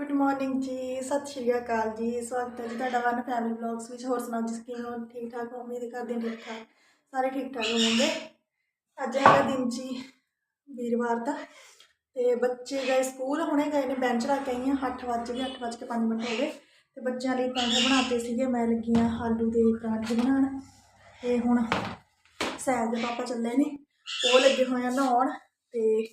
Good morning ਜੀ, ਸਤਿ ਸ਼੍ਰੀ ਅਕਾਲ ਜੀ, ਸਵਾਗਤ ਹੈ ਜੀ ਤੁਹਾਡਾ ਵਨ ਫੈਮਿਲੀ ਵਲੌਗਸ ਵਿੱਚ। ਹੋਰ ਸੁਣਾਓ ਜੀ, ਕਿਵੇਂ ਹੋ? ਠੀਕ ਠਾਕ ਹੋ? ਉਮੀਦ ਕਰਦੇ ਹਾਂ ਠੀਕ ਠਾਕ। ਸਾਰੇ ਠੀਕ ਠਾਕ ਹੋਣਗੇ ਅੱਜ ਹੈਗਾ ਦਿਨ ਜੀ ਵੀਰਵਾਰ ਦਾ ਤੇ ਬੱਚੇ ਗਏ ਸਕੂਲ, ਹੁਣੇ ਗਏ ਨੇ ਬੈਂਚ ਰੱਖ ਕੇ ਆਈਆਂ 8 ਵਜੇ ਗਏ 8 ਵਜੇ ਕੇ 5 ਮਿੰਟ ਹੋ ਗਏ। ਤੇ ਬੱਚਿਆਂ ਲਈ ਪਰਾਂਠੇ ਬਣਾਤੇ ਸੀਗੇ, ਮੈਂ ਲੱਗੀ ਹਾਂ ਆਲੂ ਦੇ ਪਰਾਂਠੇ ਬਣਾਉਣ। ਤੇ ਹੁਣ ਸੈਲ ਦੇ ਪਾਪਾ ਚੱਲੇ ਨੇ, ਉਹ ਲੱਗੇ ਹੋਏ ਆ ਨਹਾਉਣ ਤੇ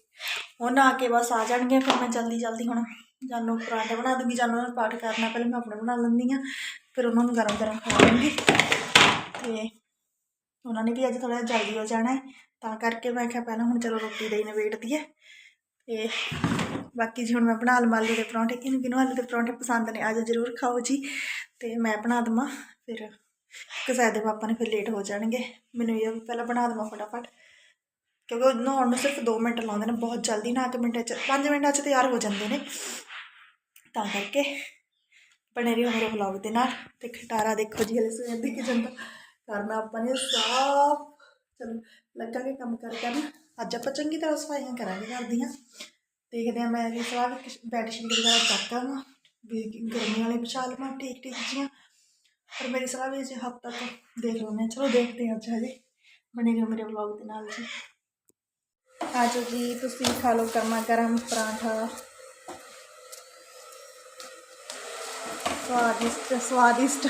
ਉਹ ਨਹਾ ਕੇ ਬਸ ਆ ਜਾਣਗੇ, ਫਿਰ ਮੈਂ ਜਲਦੀ ਜਲਦੀ ਹੁਣ ਜਾਨੂੰ ਪਰਾਂਠੇ ਬਣਾ ਦੂੰਗੀ, ਜਾਨੂੰ ਨੂੰ ਪਾਠ ਕਰਨਾ, ਪਹਿਲਾਂ ਮੈਂ ਆਪਣੇ ਬਣਾ ਲੈਂਦੀ ਆ ਫਿਰ ਉਹਨਾਂ ਨੂੰ ਗਰਮ ਗਰਮ ਖਵਾ ਦੂੰਗੀ ਤੇ ਉਹਨਾਂ ਨੇ ਵੀ ਅੱਜ ਥੋੜਾ ਜਲਦੀ ਹੋ ਜਾਣਾ ਹੈ, ਤਾਂ ਕਰਕੇ ਮੈਂ ਕਿਹਾ ਪਹਿਲਾਂ ਹੁਣ ਚਲੋ ਰੋਟੀ ਦੇ ਨਿਬੇੜ ਦਈਏ। ਤੇ ਬਾਕੀ ਜੀ ਹੁਣ ਮੈਂ ਬਣਾ ਲਵਾਂ ਆਲੂ ਦੇ ਪਰੌਂਠੇ ਕਿਹਨੂੰ ਕਿਹਨੂੰ ਆਲੂ ਦੇ ਪਰੌਂਠੇ ਪਸੰਦ ਨੇ ਅੱਜ ਜ਼ਰੂਰ ਖਾਓ ਜੀ। ਤੇ ਮੈਂ ਬਣਾ ਦਵਾਂ, ਫਿਰ ਕਿਸੇ ਦੇ ਪਾਪਾ ਨੇ ਫਿਰ ਲੇਟ ਹੋ ਜਾਣਗੇ, ਮੈਨੂੰ ਇਹ ਵੀ ਪਹਿਲਾਂ ਬਣਾ ਦਵਾਂ ਫਟਾਫਟ। ਕਿਉਂਕਿ ਉਹ ਨਹਾਉਣ ਨੂੰ ਸਿਰਫ 2 ਮਿੰਟ ਲਾਉਂਦੇ ਨੇ, ਬਹੁਤ ਜਲਦੀ ਨਾ ਕਿ ਮਿੰਟਾਂ 'ਚ 5 ਮਿੰਟਾਂ 'ਚ ਤਿਆਰ ਹੋ ਜਾਂਦੇ ਨੇ। ਤਾਂ ਕਰਕੇ ਬਣੇ ਰਹੋ ਮੇਰੇ ਵਲੌਗ ਦੇ ਨਾਲ ਤੇ ਖਟਾਰਾ ਦੇਖੋ ਜੀ, ਹਲੇ ਸਵੇਰ ਦੀ ਕਿਚਨ ਦਾ ਕਰਨਾ ਆਪਾਂ ਨੇ ਸਾਫ਼। ਚਲੋ, ਲੱਗਾਂਗੇ ਕੰਮ ਕਰ ਕਰਨ ਅੱਜ ਆਪਾਂ ਚੰਗੀ ਤਰ੍ਹਾਂ ਸਫਾਈਆਂ ਕਰਾਂਗੇ ਕਰਦੀਆਂ ਦੇਖਦੇ ਆ ਮੈਂ ਵੀ ਸਵਾਹ ਬੈੱਡ ਸ਼ੀਟ ਵਗੈਰਾ ਚੱਕਦਾ ਵਾਂ ਵੀ ਗਰਮੀ ਵਾਲੇ ਵਿਛਾ ਲਵਾਂ ਠੀਕ ਠੀਕ ਜੀਆਂ ਪਰ ਮੇਰੀ ਸਲਾਹ ਵੀ ਜੇ ਹਫ਼ਤਾ ਤੱਕ ਦੇਖ ਲੈਂਦੇ ਹਾਂ। ਚਲੋ, ਦੇਖਦੇ ਹਾਂ ਅੱਜ ਹਜੇ। ਬਣੇ ਰਹੋ ਮੇਰੇ ਵਲੌਗ ਦੇ ਨਾਲ ਜੀ। ਆਜੋ ਜੀ, ਤੁਸੀਂ ਖਾ ਲਓ ਗਰਮਾ ਗਰਮ ਪਰਾਂਠਾ। स्वादिष्ट स्वादिष्ट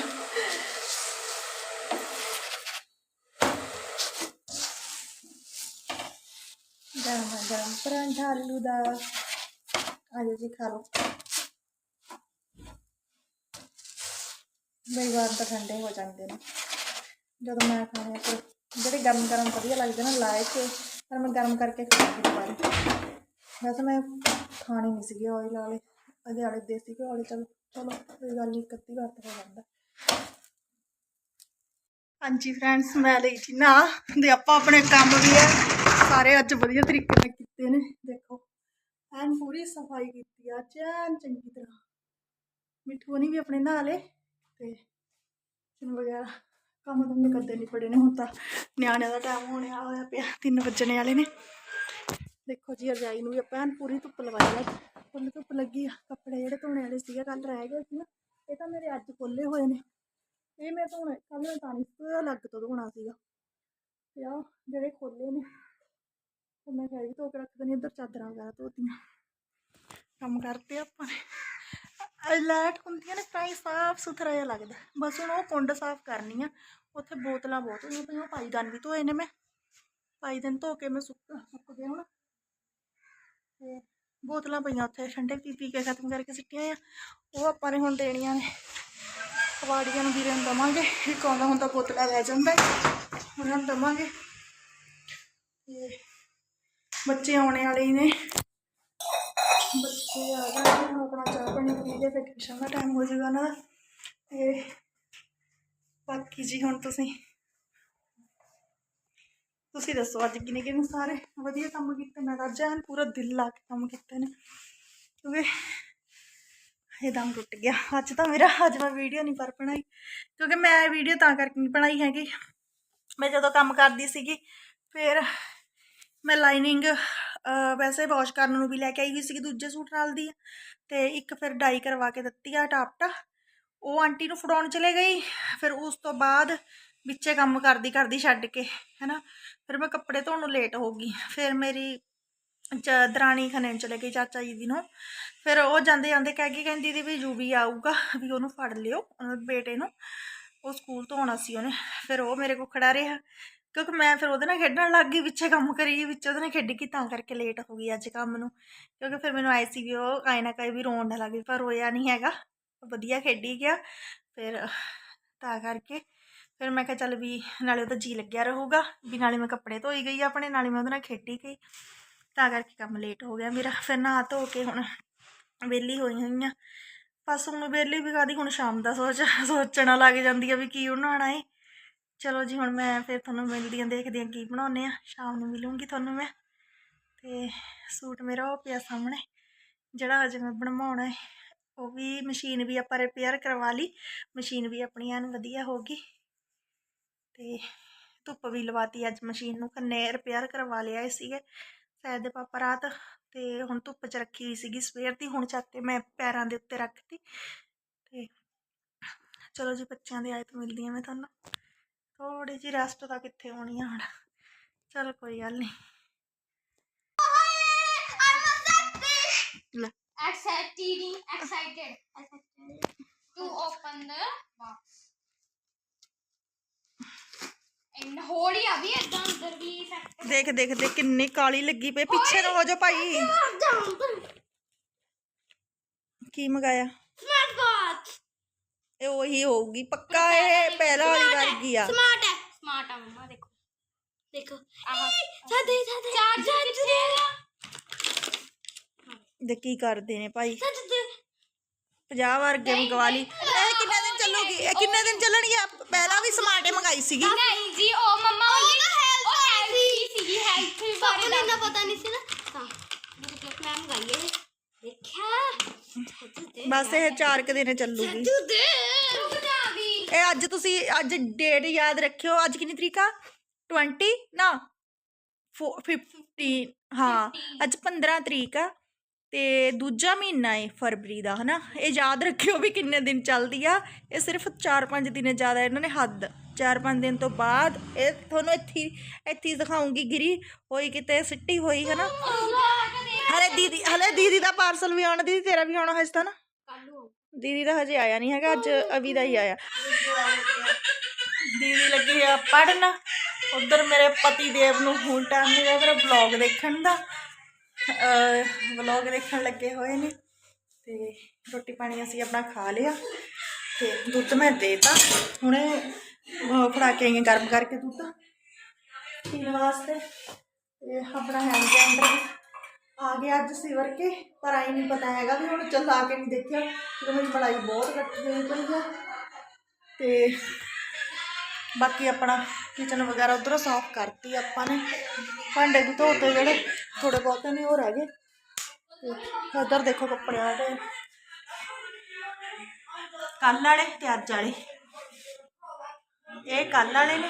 गरम गरम परांठा आलू ਦਾ ਆਜੋ ਜੀ ਖਾ ਲਓ ਮੇਰੀ ਵਾਰ ਤਾਂ ਠੰਡੇ ਹੋ ਜਾਂਦੇ ਨੇ ਜਦੋਂ ਮੈਂ ਖਾਣੇ ਆ ਫਿਰ ਜਿਹੜੇ ਗਰਮ ਗਰਮ ਵਧੀਆ ਲੱਗਦੇ ਨਾ ਲਾਏ ਕੇ ਪਰ ਮੈਂ ਗਰਮ ਕਰਕੇ ਖਾਂਦੀ ਦੁਬਾਰਾ ਵੈਸੇ ਮੈਂ ਖਾਣੇ ਨਹੀਂ ਸੀਗੇ ਆਇਲ ਵਾਲੇ ਅਜੇ ਵਾਲੇ ਦੇਸੀ ਘਿਓ ਵਾਲੇ ਚਲੋ ਚਲੋ, ਕੋਈ ਗੱਲ ਨਹੀਂ ਕੱਤੀ ਵਾਰ ਤਾਂ ਹੋ ਜਾਂਦਾ। ਹਾਂਜੀ ਫਰੈਂਡਸ ਮੈਂ ਲਈ ਜੀ ਨਾ ਦੇ ਆਪਾਂ ਆਪਣੇ ਕੰਮ ਵੀ ਹੈ, ਸਾਰੇ ਅੱਜ ਵਧੀਆ ਤਰੀਕੇ ਨਾਲ ਕੀਤੇ ਨੇ, ਦੇਖੋ। ਐਨ ਪੂਰੀ ਸਫ਼ਾਈ ਕੀਤੀ ਆ, ਚੈਨ ਚੰਗੀ ਤਰ੍ਹਾਂ। ਮਿੱਠੂ ਨੇ ਵੀ ਆਪਣੇ ਨਹਾ ਲਏ ਤੇ ਚਨ ਵਗੈਰਾ, ਕੰਮ ਤਾਂ ਮੇਰੇ ਕਰਦੇ ਨਹੀਂ ਪੜੇ ਨੇ ਹੁਣ ਤਾਂ। ਨਿਆਣਿਆਂ ਦਾ ਟਾਈਮ ਹੋਣੇ ਵਾਲਾ ਹੋਇਆ ਪਿਆ 3 ਵੱਜਣੇ ਵਾਲੇ ਨੇ। ਦੇਖੋ ਜੀ, ਰਜਾਈ ਨੂੰ ਵੀ ਆਪਾਂ ਐਨ ਪੂਰੀ ਧੁੱਪ ਲਵਾਈ ਆ। ਫੁੱਲ ਧੁੱਪ ਲੱਗੀ ਆ, ਕੱਪੜੇ ਜਿਹੜੇ ਧੋਣੇ ਵਾਲੇ ਸੀਗੇ ਕੱਲ ਰਹਿ ਗਏ ਸੀ ਨਾ, ਇਹ ਤਾਂ ਮੇਰੇ ਅੱਜ ਖੋਲੇ ਹੋਏ ਨੇ। ਇਹ ਮੈਂ ਧੋਣੇ ਕੱਲ ਮੈਂ ਤਾਂ ਨਹੀਂ ਅਲੱਗ ਤੋਂ ਧੋਣਾ ਸੀਗਾ। ਤੇ ਆ ਜਿਹੜੇ ਖੋਲੇ ਨੇ, ਉਹ ਮੈਂ ਫਿਰ ਵੀ ਧੋ ਕੇ ਰੱਖ ਦਿੰਦੀ ਇੱਧਰ ਚਾਦਰਾਂ ਵਗੈਰਾ ਧੋਤੀਆਂ। ਕੰਮ ਕਰਤੇ ਆਪਾਂ ਨੇ। ਲਾਈਟ ਹੁੰਦੀਆਂ ਨੇ, ਤਾਂ ਹੀ ਸਾਫ਼ ਸੁਥਰਾ ਜਿਹਾ ਲੱਗਦਾ। ਬਸ ਹੁਣ ਉਹ ਕੁੰਡ ਸਾਫ਼ ਕਰਨੀ ਆ, ਉੱਥੇ ਬੋਤਲਾਂ ਬਹੁਤ ਹੋਈਆਂ ਪਈਆਂ ਉਹ ਪਾਈਦਾਨ ਵੀ ਧੋਏ ਨੇ ਮੈਂ। ਪਾਈਦਾਨ ਧੋ ਕੇ ਮੈਂ ਸੁੱਕ ਸੁੱਕ ਗਏ ਹੁਣ। ਬੋਤਲਾਂ ਪਈਆਂ ਉੱਥੇ, ਠੰਡੇ ਪੀ ਪੀ ਕੇ ਖਤਮ ਕਰਕੇ ਸਿੱਟੀਆਂ ਆ ਉਹ ਆਪਾਂ ਨੇ ਹੁਣ ਦੇਣੀਆਂ ਨੇ। ਕਵਾੜੀਆਂ ਨੂੰ ਵੀਰੇ ਨੂੰ ਦਵਾਂਗੇ। ਇੱਕ ਆਉਂਦਾ ਹੁੰਦਾ ਬੋਤਲਾਂ ਲੈ ਜਾਂਦਾ। ਉਹਨਾਂ ਨੂੰ ਦਵਾਂਗੇ। ਤੇ ਬੱਚੇ ਆਉਣੇ ਵਾਲੇ ਹੀ ਨੇ। ਬੱਚੇ ਆ ਗਏ ਹੁਣ ਆਪਣਾ ਚਾਹ ਪਾਣੀ ਪੀ ਕੇ ਫਿਰ ਟਿਊਸ਼ਨ ਦਾ ਟਾਈਮ ਹੋ ਜਾਊਗਾ ਉਹਨਾਂ ਦਾ। ਤੇ ਬਾਕੀ ਜੀ ਹੁਣ ਤੁਸੀਂ। ਤੁਸੀਂ ਦੱਸੋ ਅੱਜ ਕਿਨੇ ਕਿਨੇ ਸਾਰੇ ਵਧੀਆ ਕੰਮ ਕੀਤੇ? ਮੈਂ ਤਾਂ ਅੱਜ ਐਨ ਪੂਰਾ ਦਿਲ ਲਾ ਕੇ ਕੰਮ ਕੀਤੇ ਨੇ। ਕਿਉਂਕਿ ਇਹ ਦਮ ਟੁੱਟ ਗਿਆ। ਅੱਜ ਤਾਂ ਮੇਰਾ, ਅੱਜ ਮੈਂ ਵੀਡੀਓ ਨਹੀਂ ਪਰ ਬਣਾਈ। ਕਿਉਂਕਿ ਮੈਂ ਵੀਡੀਓ ਤਾਂ ਕਰਕੇ ਨਹੀਂ ਬਣਾਈ ਹੈਗੀ। ਮੈਂ ਜਦੋਂ ਕੰਮ ਕਰਦੀ ਸੀਗੀ, ਫਿਰ ਮੈਂ ਲਾਈਨਿੰਗ ਵੈਸੇ ਵਾਸ਼ ਕਰਨ ਨੂੰ ਵੀ ਲੈ ਕੇ ਆਈ ਹੋਈ ਸੀਗੀ, ਦੂਜੇ ਸੂਟ ਨਾਲ ਦੀ। ਤੇ ਇੱਕ ਫਿਰ ਡਾਈ ਕਰਵਾ ਕੇ ਦਿੱਤੀ ਆ ਟਾਪਟਾ ਉਹ ਆਂਟੀ ਨੂੰ ਫੜਾਉਣ ਚਲੇ ਗਈ। ਫਿਰ ਉਸ ਤੋਂ ਬਾਅਦ ਵਿੱਚੇ ਕੰਮ ਕਰਦੀ ਕਰਦੀ ਛੱਡ ਕੇ, ਹੈਨਾ? ਫਿਰ ਮੈਂ ਕੱਪੜੇ ਧੋਣ ਨੂੰ ਲੇਟ ਹੋ ਗਈ। ਫਿਰ ਮੇਰੀ ਚ- ਦਰਾਣੀ ਖਨੇਨ ਚਲੇ ਗਈ ਚਾਚਾ ਜੀ ਦੀ ਨੂੰ। ਫਿਰ ਉਹ ਜਾਂਦੇ ਜਾਂਦੇ ਕਹਿ ਗਈ ਕਹਿੰਦੀ ਦੀ ਵੀ ਜੂਬੀ ਆਊਗਾ, ਵੀ ਉਹਨੂੰ ਫੜ ਲਿਓ ਉਹਨਾਂ ਦੇ ਬੇਟੇ ਨੂੰ। ਉਹ ਸਕੂਲ ਤੋਂ ਆਉਣਾ ਸੀ ਉਹਨੇ। ਫਿਰ ਉਹ ਮੇਰੇ ਕੋਲ ਖੜਾ ਰਿਹਾ। ਕਿਉਂਕਿ ਮੈਂ ਫਿਰ ਉਹਦੇ ਨਾਲ ਖੇਡਣ ਲੱਗ ਗਈ, ਵਿੱਚੇ ਕੰਮ ਕਰੀ ਵਿੱਚ ਉਹਦੇ ਨਾਲ ਖੇਡੀ ਗਈ, ਤਾਂ ਕਰਕੇ ਲੇਟ ਹੋ ਗਈ ਅੱਜ ਕੰਮ ਨੂੰ। ਕਿਉਂਕਿ ਫਿਰ ਮੈਨੂੰ ਆਈ ਸੀ ਵੀ ਉਹ ਆਏ ਨਾ ਕਹੇ ਵੀ ਰੋਣ ਨਾ ਲੱਗੀ, ਪਰ ਰੋਇਆ ਨਹੀਂ ਹੈਗਾ। ਵਧੀਆ ਖੇਡੀ ਗਿਆ। ਫਿਰ ਤਾਂ ਕਰਕੇ ਫਿਰ ਮੈਂ ਕਿਹਾ ਚੱਲ ਵੀ ਨਾਲੇ ਉਹਦਾ ਜੀ ਲੱਗਿਆ ਰਹੂਗਾ ਵੀ ਨਾਲੇ ਮੈਂ ਕੱਪੜੇ ਧੋਈ ਗਈ ਆਪਣੇ, ਨਾਲੇ ਮੈਂ ਉਹਦੇ ਨਾਲ ਖੇਡੀ ਗਈ। ਤਾਂ ਕਰਕੇ ਕੰਮ ਲੇਟ ਹੋ ਗਿਆ ਮੇਰਾ, ਫਿਰ ਨਹਾ ਧੋ ਕੇ ਹੁਣ ਵਿਹਲੀ ਹੋਈ ਹੋਈ ਆ। ਬਸ ਹੁਣ ਵਿਹਲੀ ਵੀ ਕਾਦੀ ਹੁਣ ਸ਼ਾਮ ਦਾ ਸੋਚ, ਸੋਚਣਾ ਲੱਗ ਜਾਂਦੀ ਆ ਵੀ ਕੀ ਬਣਾਉਣਾ ਏ। ਚਲੋ ਜੀ, ਹੁਣ ਮੈਂ ਫਿਰ ਤੁਹਾਨੂੰ ਮਿਲਦੀ ਹਾਂ ਦੇਖਦੀ ਹਾਂ ਕੀ ਬਣਾਉਂਦੇ ਆ। ਸ਼ਾਮ ਨੂੰ ਮਿਲੂੰਗੀ ਤੁਹਾਨੂੰ ਮੈਂ। ਤੇ ਸੂਟ ਮੇਰਾ ਉਹ ਪਿਆ ਸਾਹਮਣੇ, ਜਿਹੜਾ ਅਜੇ ਮੈਂ ਬਣਵਾਉਣਾ ਹੈ ਉਹ ਵੀ ਮਸ਼ੀਨ ਵੀ ਆਪਾਂ ਰਿਪੇਅਰ ਕਰਵਾ ਲਈ। ਮਸ਼ੀਨ ਵੀ ਆਪਣੀ ਐਨ ਵਧੀਆ ਹੋ ਗਈ। ਤੇ ਧੁੱਪ ਵੀ ਲਵਾਤੀ ਅੱਜ ਮਸ਼ੀਨ ਨੂੰ ਕੰਨੇ ਰਿਪੇਅਰ ਕਰਵਾ ਲਿਆ ਸੀਗੇ ਸੈਦ ਦੇ ਪਾਪਾ ਰਾਤ ਤੇ ਹੁਣ ਧੁੱਪ 'ਚ ਰੱਖੀ ਹੋਈ ਸੀਗੀ ਸਵੇਰ ਦੀ ਹੁਣ ਚੱਕ ਕੇ ਮੈਂ ਪੈਰਾਂ ਦੇ ਉੱਤੇ ਰੱਖਤੀ ਤੇ ਚਲੋ ਜੀ ਬੱਚਿਆਂ ਦੇ ਆਏ ਤਾਂ ਮਿਲਦੀ ਹਾਂ ਮੈਂ ਤੁਹਾਨੂੰ ਥੋੜੀ ਜਿਹੀ ਰੈਸਟ ਤਾਂ ਕਿੱਥੇ ਹੋਣੀ ਆ ਹੁਣ ਚਲ ਕੋਈ ਗੱਲ ਨਹੀਂ Exciting, excited to open the box. ਇੰਨ ਹੋੜੀ ਆ ਵੀ ਇਦਾਂ ਅੰਦਰ ਵੀ ਸੈੱਟ ਦੇਖ ਦੇਖ ਦੇਖ ਕਿੰਨੀ ਕਾਲੀ ਲੱਗੀ ਪਈ ਪਿੱਛੇ ਨੂੰ ਹੋ ਜਾ ਭਾਈ। ਕੀ ਮੰਗਾਇਆ? ਸਮਾਰਟ ਵਾਚ ਇਹ ਉਹੀ ਹੋਊਗੀ ਪੱਕਾ ਇਹ ਪਹਿਲਾਂ ਵਾਲੀ ਵਰਗੀ ਆ। ਸਮਾਰਟ ਹੈ। ਸਮਾਰਟ ਆ ਮਮਾ ਦੇਖੋ। ਦੇਖੋ। ਆਹ। ਸਾਦੇ ਸਾਦੇ ਚਾਰਜਰ ਕਿੱਥੇ ਆ? ਦੇ ਕੀ ਕਰਦੇ ਨੇ ਭਾਈ। ਸਾਦੇ 50 ਵਰਗੇ ਮੰਗਵਾ ਲਈ। ਇਹ ਕਿੰਨੇ ਦਿਨ ਚੱਲੂਗੀ? ਇਹ ਕਿੰਨੇ ਦਿਨ ਚੱਲਣਗੀ? ਆ ਪਹਿਲਾਂ ਵੀ ਸਮਾਰਟੇ ਮੰਗਾਈ ਸੀਗੀ। ਨਹੀਂ ਜੀ ਉਹ ਮਮਾ ਉਹ ਹੈਲਥੀ ਸੀਗੀ ਹੈਲਥ ਬਾਰੇ ਦਾ ਪਤਾ ਨਹੀਂ ਸੀ ਨਾ। ਤਾਂ ਮਤਲਬ ਮੈਂ ਮੰਗਾਈ ਇਹ। ਦੇਖਿਆ। ਬਸ ਇਹ ਚਾਰ ਕੁ ਦਿਨ ਚੱਲੂਗੀ। ਇਹ ਅੱਜ ਤੁਸੀਂ ਅੱਜ ਡੇਟ ਯਾਦ ਰੱਖਿਓ। ਅੱਜ ਕਿੰਨੀ ਤਰੀਕ ਆ? 20 ਨਾ ਫੋ- 15 ਹਾਂ। ਅੱਜ 15 ਤਰੀਕ ਆ। ਤੇ ਦੂਜਾ ਮਹੀਨਾ ਹੈ ਫਰਵਰੀ ਦਾ, ਹਨਾ? ਇਹ ਯਾਦ ਰੱਖਿਓ ਵੀ ਕਿੰਨੇ ਦਿਨ ਚੱਲਦੀ ਆ। ਇਹ ਸਿਰਫ 4-5 ਦਿਨ ਜ਼ਿਆਦਾ ਇਹਨਾਂ ਨੇ ਹੱਦ। 4-5 ਦਿਨ ਤੋਂ ਬਾਅਦ ਇਹ ਤੁਹਾਨੂੰ ਇੱਥੇ ਇੱਥੇ ਹੀ ਦਿਖਾਉਂਗੀ ਗਿਰੀ। ਹੋਈ ਕਿਤੇ, ਸਿੱਟੀ ਹੋਈ, ਹਨਾ? ਹਲੇ ਦੀਦੀ ਹਲੇ ਦੀਦੀ ਦਾ ਪਾਰਸਲ ਵੀ ਆਉਣਾ, ਦੀਦੀ ਤੇਰਾ ਵੀ ਆਉਣਾ ਹਜੇ ਤਾਂ ਨਾ? ਦੀਦੀ ਦਾ ਹਜੇ ਆਇਆ ਨਹੀਂ ਹੈਗਾ, ਅੱਜ ਅਵੀ ਦਾ ਹੀ ਆਇਆ। ਦੀਦੀ ਲੱਗੀ ਆ ਪੜਨ ਉਧਰ ਮੇਰੇ ਪਤੀ ਦੇਵ ਨੂੰ ਹੁਣ ਟਾਈਮ ਮਿਲਿਆ ਮੇਰਾ ਵਲੌਗ ਦੇਖਣ ਦਾ। ਵਲੌਗ ਦੇਖਣ ਲੱਗੇ ਹੋਏ ਨੇ ਤੇ ਰੋਟੀ ਪਾਣੀ ਅਸੀਂ ਆਪਣਾ ਖਾ ਲਿਆ ਤੇ ਦੁੱਧ ਮੈਂ ਦੇਤਾ। ਹੁਣੇ ਅਹ, ਫੜਾ ਕੇ ਆਈ ਗਰਮ ਕਰਕੇ ਦੁੱਧ। ਪੀਣ ਵਾਸਤੇ ਤੇ ਆਪਣਾ ਹੈਂਡ ਬਲੈਂਡਰ ਆ ਗਿਆ ਅੱਜ ਸਿਵਰ ਕੇ ਪਰ ਆਈ ਨਹੀਂ ਪਤਾ ਹੈਗਾ ਵੀ ਹੁਣ ਚਲਾ ਕੇ ਨਹੀਂ ਦੇਖਿਆ। ਕਿਉਂਕਿ ਮੇਰੀ ਮਲਾਈ ਬਹੁਤ ਇਕੱਠੀ ਹੋਈ ਪਈ ਆ ਤੇ ਬਾਕੀ ਆਪਣਾ ਕਿਚਨ ਵਗੈਰਾ ਉਧਰੋਂ ਸਾਫ਼ ਕਰਤੀ ਆਪਾਂ ਨੇ। ਭਾਂਡੇ ਵੀ ਧੋਤੇ ਜਿਹੜੇ ਥੋੜੇ ਬਹੁਤੇ ਨੇ ਉਹ ਰਹਿ ਗਏ ਦੇਖੋ ਕੱਪੜਿਆਂ ਦੇ ਕੱਲ ਵਾਲੇ ਤੇ ਅੱਜ ਵਾਲੇ। ਇਹ ਕੱਲ ਵਾਲੇ ਨੇ,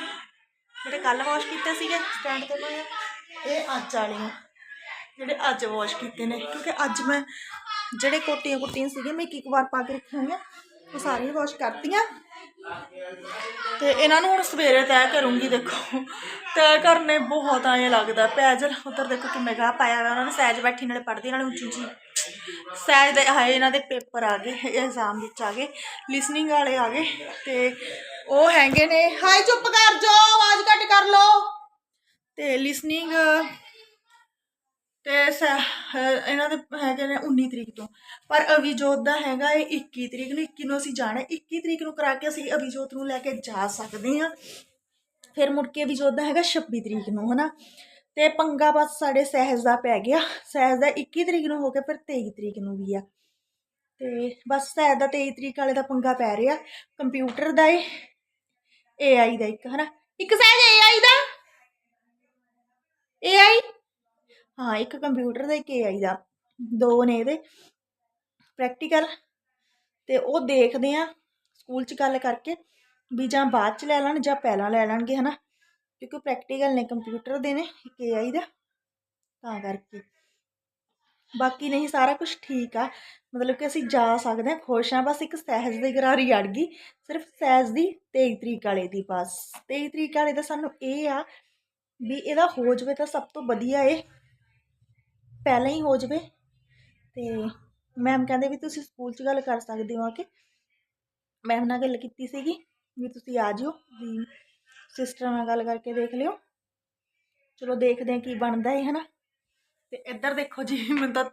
ਜਿਹੜੇ ਕੱਲ ਵਾਸ਼ ਕੀਤੇ ਸੀਗੇ ਸਟੈਂਡ ਤੇ ਪਏ ਇਹ ਅੱਜ ਵਾਲੇ ਆ, ਜਿਹੜੇ ਅੱਜ ਵਾਸ਼ ਕੀਤੇ ਨੇ। ਕਿਉਂਕਿ ਅੱਜ ਮੈਂ, ਜਿਹੜੇ ਕੋਟੀਆਂ ਕੁੱਟੀਆਂ ਸੀਗੀਆਂ, ਮੈਂ ਇੱਕ ਇੱਕ ਵਾਰ ਪਾ ਕੇ ਰੱਖੀਆਂ ਹੋਈਆਂ, ਉਹ ਸਾਰੀਆਂ ਵਾਸ਼ ਕਰਤੀਆਂ। ਤੇ ਇਹਨਾਂ ਨੂੰ ਹੁਣ ਸਵੇਰੇ ਤੈਅ ਕਰੂੰਗੀ ਦੇਖੋ। ਤੈਅ ਕਰਨੇ ਬਹੁਤ ਐਂ ਲੱਗਦਾ। ਪੈਜਲ ਉਧਰ ਦੇਖੋ ਕਿੰਨੇ ਗਾਹ ਪਾਇਆ ਹੋਇਆ, ਉਹਨਾਂ ਨੇ ਸਹਿਜ ਬੈਠੀ ਨਾਲੇ ਪੜ੍ਹਦੀ, ਨਾਲੇ ਉੱਚੀ ਉੱਚੀ। ਸਹਿਜ ਦੇ ਹਾਏ, ਇਹਨਾਂ ਦੇ ਪੇਪਰ ਆ ਗਏ ਐਗਜ਼ਾਮ ਵਿੱਚ ਆ ਗਏ ਲਿਸਨਿੰਗ ਵਾਲੇ ਆ ਗਏ ਤੇ ਉਹ ਹੈਗੇ ਨੇ। ਹਾਏ, ਚੁੱਪ ਕਰ ਜਾਓ, ਆਵਾਜ਼ ਘੱਟ ਕਰ ਲਓ। ਤੇ ਲਿਸਨਿੰਗ ਤੇ ਸ- ਇਹਨਾਂ ਦੇ ਹੈਗੇ ਨੇ 19 ਤਰੀਕ ਤੋਂ। ਪਰ ਅਭਿਜੋਤ ਦਾ ਹੈਗਾ ਇਹ 21 ਤਰੀਕ ਨੂੰ 21 ਨੂੰ ਅਸੀਂ ਜਾਣਾ ਹੈ। 21 ਤਰੀਕ ਨੂੰ ਕਰਾ ਕੇ ਅਸੀਂ ਅਭਿਜੋਤ ਨੂੰ ਲੈ ਕੇ ਜਾ ਸਕਦੇ ਹਾਂ। ਫਿਰ ਮੁੜ ਕੇ ਅਭਿਜੋਤ ਦਾ ਹੈਗਾ 26 ਤਰੀਕ ਨੂੰ, ਹਨਾ? ਤੇ ਪੰਗਾ ਬਸ ਸਾਡੇ ਸਹਿਜ ਦਾ ਪੈ ਗਿਆ। ਸਹਿਜ ਦਾ 21 ਤਰੀਕ ਨੂੰ ਹੋ ਕੇ ਫਿਰ 23 ਤਰੀਕ ਨੂੰ ਵੀ ਆ। ਤੇ ਬਸ ਸਹਿਜ ਦਾ 23 ਤਰੀਕ ਵਾਲੇ ਦਾ ਪੰਗਾ ਪੈ ਰਿਹਾ। ਕੰਪਿਊਟਰ ਦਾ ਏ AI ਦਾ ਇੱਕ, ਹਨਾ? ਇੱਕ ਸਹਿਜ AI ਦਾ? AI ਹਾਂ, ਇੱਕ ਕੰਪਿਊਟਰ ਦਾ ਇੱਕ AI ਦਾ, ਦੋ ਨੇ ਇਹਦੇ। ਪ੍ਰੈਕਟੀਕਲ ਤੇ ਉਹ ਦੇਖਦੇ ਆ ਸਕੂਲ 'ਚ ਗੱਲ ਕਰਕੇ ਵੀ ਜਾਂ ਬਾਅਦ 'ਚ ਲੈ ਲੈਣ ਜਾਂ ਪਹਿਲਾਂ ਲੈ ਲੈਣਗੇ, ਹਨਾ। ਕਿਉਂਕਿ ਪ੍ਰੈਕਟੀਕਲ ਨੇ, ਕੰਪਿਊਟਰ ਦੇ ਨੇ, ਇੱਕ AI ਦਾ, ਤਾਂ ਕਰਕੇ। ਬਾਕੀ ਨਹੀਂ, ਸਾਰਾ ਕੁਝ ਠੀਕ ਆ। ਮਤਲਬ ਕਿ ਅਸੀਂ ਜਾ ਸਕਦੇ ਹਾਂ ਖੁਸ਼ ਹਾਂ ਬਸ ਇੱਕ ਸਹਿਜ ਦੀ ਗਰਾਰੀ ਅੜ ਗਈ। ਸਿਰਫ ਸਹਿਜ ਦੀ 23 ਤਰੀਕ ਵਾਲੇ ਦੀ, ਬਸ। 23 ਤਰੀਕ ਵਾਲੇ ਦਾ ਸਾਨੂੰ ਇਹ ਆ ਵੀ ਇਹਦਾ ਹੋ ਜਵੇ ਤਾਂ ਸਭ ਤੋਂ ਵਧੀਆ ਏ ਪਹਿਲਾਂ ਹੀ ਹੋ ਜਵੇ। ਤੇ ਮੈਮ ਕਹਿੰਦੇ ਵੀ ਤੁਸੀਂ ਸਕੂਲ 'ਚ ਗੱਲ ਕਰ ਸਕਦੇ ਹੋ ਆ ਕੇ। ਮੈਮ ਨਾਲ ਗੱਲ ਕੀਤੀ ਸੀਗੀ ਵੀ ਤੁਸੀਂ ਆ ਜਿਓ, ਵੀ ਸਿਸਟਰ ਨਾਲ ਗੱਲ ਕਰਕੇ ਦੇਖ ਲਿਓ। ਚਲੋ ਦੇਖਦੇ ਹਾਂ ਕੀ ਬਣਦਾ ਹੈ ਹਨਾ। ਤੇ ਇੱਧਰ ਦੇਖੋ ਜੀ, ਮੈਨੂੰ ਤਾਂ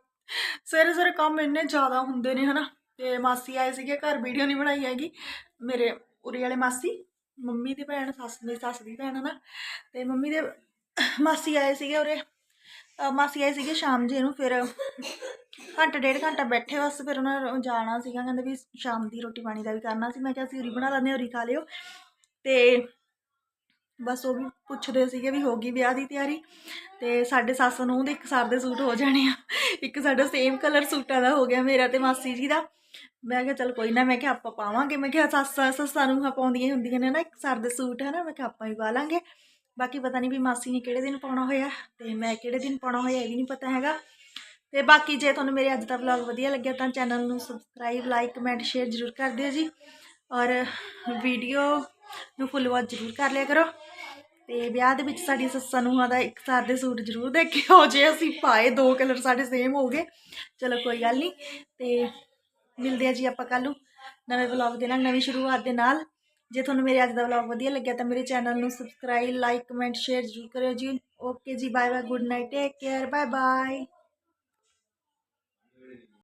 ਸਵੇਰੇ ਸਵੇਰੇ ਕੰਮ ਇੰਨੇ ਜ਼ਿਆਦਾ ਹੁੰਦੇ ਨੇ, ਹਨਾ। ਤੇ ਮਾਸੀ ਆਏ ਸੀਗੇ ਘਰ ਵੀਡੀਓ ਨਹੀਂ ਬਣਾਈ ਹੈਗੀ। ਮੇਰੇ ਉਰੇ ਵਾਲੇ ਮਾਸੀ, ਮੰਮੀ ਦੀ ਭੈਣ, ਸੱਸ ਦੀ ਸੱਸ ਦੀ ਭੈਣ, ਹਨਾ। ਤੇ ਮੰਮੀ ਦੇ ਮਾਸੀ ਆਏ ਸੀਗੇ ਉਰੇ। ਮਾਸੀ ਆਏ ਸੀਗੇ ਸ਼ਾਮ ਜੀ ਨੂੰ, ਫਿਰ ਘੰਟਾ ਡੇਢ ਘੰਟਾ ਬੈਠੇ ਬਸ, ਫਿਰ ਉਹਨਾਂ ਨੇ ਜਾਣਾ ਸੀਗਾ, ਕਹਿੰਦੇ ਵੀ ਸ਼ਾਮ ਦੀ ਰੋਟੀ ਪਾਣੀ ਦਾ ਵੀ ਕਰਨਾ ਸੀ, ਮੈਂ ਕਿਹਾ ਅਸੀਂ ਉਰੀ ਬਣਾ ਲੈਂਦੇ ਹਾਂ, ਉਰੀ ਖਾ ਲਿਓ। ਤੇ ਬਸ ਉਹ ਵੀ ਪੁੱਛਦੇ ਸੀਗੇ ਵੀ ਹੋ ਗਈ ਵਿਆਹ ਦੀ ਤਿਆਰੀ, ਤੇ ਸਾਡੇ ਸੱਸ ਨੂੰ ਦੇ ਇੱਕ ਸਾਰ ਦੇ ਸੂਟ ਹੋ ਜਾਣੇ ਆ, ਇੱਕ ਸਾਡਾ ਸੇਮ ਕਲਰ ਸੂਟਾਂ ਦਾ ਹੋ ਗਿਆ ਮੇਰਾ ਤੇ ਮਾਸੀ ਜੀ ਦਾ। ਮੈਂ ਕਿਹਾ ਚੱਲ ਕੋਈ ਨਾ, ਮੈਂ ਕਿਹਾ ਆਪਾਂ ਪਾਵਾਂਗੇ, ਮੈਂ ਕਿਹਾ ਸੱਸ ਸੱਸਾਂ ਨੂੰ ਪਾਉਂਦੀਆਂ ਹੁੰਦੀਆਂ ਨੇ ਨਾ, ਇੱਕ ਸਾਰ ਦੇ ਸੂਟ ਹੈ ਨਾ, ਮੈਂ ਕਿਹਾ ਆਪਾਂ ਵੀ ਪਾ ਲਾਂਗੇ। ਬਾਕੀ ਪਤਾ ਨਹੀਂ ਵੀ ਮਾਸੀ ਨੇ ਕਿਹੜੇ ਦਿਨ ਪਾਉਣਾ ਹੋਇਆ ਤੇ ਮੈਂ ਕਿਹੜੇ ਦਿਨ ਪਾਉਣਾ ਹੋਇਆ ਇਹ ਵੀ ਨਹੀਂ ਪਤਾ ਹੈਗਾ। ਤੇ ਬਾਕੀ ਜੇ ਤੁਹਾਨੂੰ ਮੇਰੇ ਅੱਜ ਦਾ ਵਲੌਗ ਵਧੀਆ ਲੱਗਿਆ ਤਾਂ ਚੈਨਲ ਨੂੰ ਸਬਸਕ੍ਰਾਈਬ ਲਾਈਕ ਕਮੈਂਟ ਸ਼ੇਅਰ ਜ਼ਰੂਰ ਕਰ ਦਿਓ ਜੀ। ਔਰ ਵੀਡੀਓ ਨੂੰ ਫੁੱਲ ਵਾਚ ਜ਼ਰੂਰ ਕਰ ਲਿਆ ਕਰੋ। ਤੇ ਵਿਆਹ ਦੇ ਵਿੱਚ ਸਾਡੀ ਸੱਸਾਂ ਨੂੰ ਦਾ ਇੱਕ ਸਾਰ ਦੇ ਸੂਟ ਜ਼ਰੂਰ ਦੇਖਿਓ, ਜੇ ਅਸੀਂ ਪਾਏ ਦੋ ਕਲਰ ਸਾਡੇ ਸੇਮ ਹੋ ਗਏ। ਚਲੋ ਕੋਈ ਗੱਲ ਨਹੀਂ ਤੇ ਮਿਲਦੇ ਆ ਜੀ ਆਪਾਂ ਕੱਲ੍ਹ ਨੂੰ। ਨਵੇਂ ਵਲੌਗ ਦੇ ਨਾਲ, ਨਵੀਂ ਸ਼ੁਰੂਆਤ ਦੇ ਨਾਲ। ਜੇ ਤੁਹਾਨੂੰ ਮੇਰੇ ਅੱਜ ਦਾ ਵਲੌਗ ਵਧੀਆ ਲੱਗਿਆ ਤਾਂ ਮੇਰੇ ਚੈਨਲ ਨੂੰ ਸਬਸਕ੍ਰਾਈਬ ਲਾਈਕ ਕਮੈਂਟ ਸ਼ੇਅਰ ਜ਼ਰੂਰ ਕਰਿਓ ਜੀ। ਓਕੇ ਜੀ bye bye good night take care bye bye